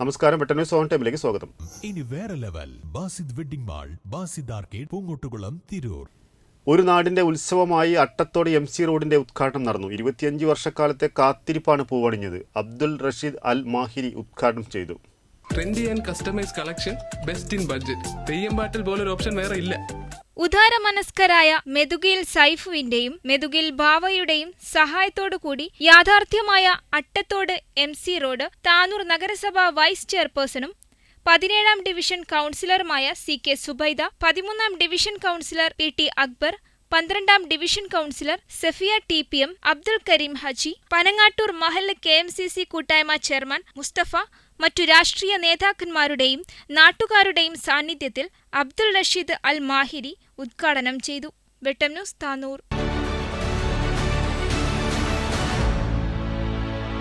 നമസ്കാരം വെട്ട news on ടൈമിലേക്ക് സ്വാഗതം. ഇനി വേറെ level. Basid wedding mall Basid arcade Poongottukulam Tirur. ഒരു നാടിന്റെ ഉത്സവമായി അട്ടത്തോട് എം സി റോഡിന്റെ ഉദ്ഘാടനം നടന്നു. ഇരുപത്തിയഞ്ച് വർഷക്കാലത്തെ കാത്തിരിപ്പാണ് പൂവണിഞ്ഞത്. അബ്ദുൽ റഷീദ് അൽ മാഹിരി ഉദ്ഘാടനം ചെയ്തു. Trendy and customise collection best in budget Theyyam പാട്ടിൽ പോലൊരു ഓപ്ഷൻ വേറെ ഇല്ല. ഉദാരമനസ്കരായ മെതുകിൽ സൈഫുവിന്റെയും മെതുകിൽ ബാവയുടെയും സഹായത്തോടുകൂടി യാഥാർത്ഥ്യമായ Attathode M C road Tanur നഗരസഭ വൈസ് ചെയർപേഴ്സണും പതിനേഴാം ഡിവിഷൻ കൗൺസിലറുമായ സി കെ സുബൈദ പതിമൂന്നാം division councillor P T Akbar പന്ത്രണ്ടാം division councillor Safiya T P M Abdul Kareem Haji Panangattur മഹല്ല് കെ എം സി സി കൂട്ടായ്മ ചെയർമാൻ മുസ്തഫ മറ്റു രാഷ്ട്രീയ നേതാക്കന്മാരുടെയും നാട്ടുകാരുടെയും സാന്നിധ്യത്തിൽ അബ്ദുൾ റഷീദ് അൽ മാഹിരി ഉദ്ഘാടനം ചെയ്തു. വെട്ടം ന്യൂസ് താനൂർ.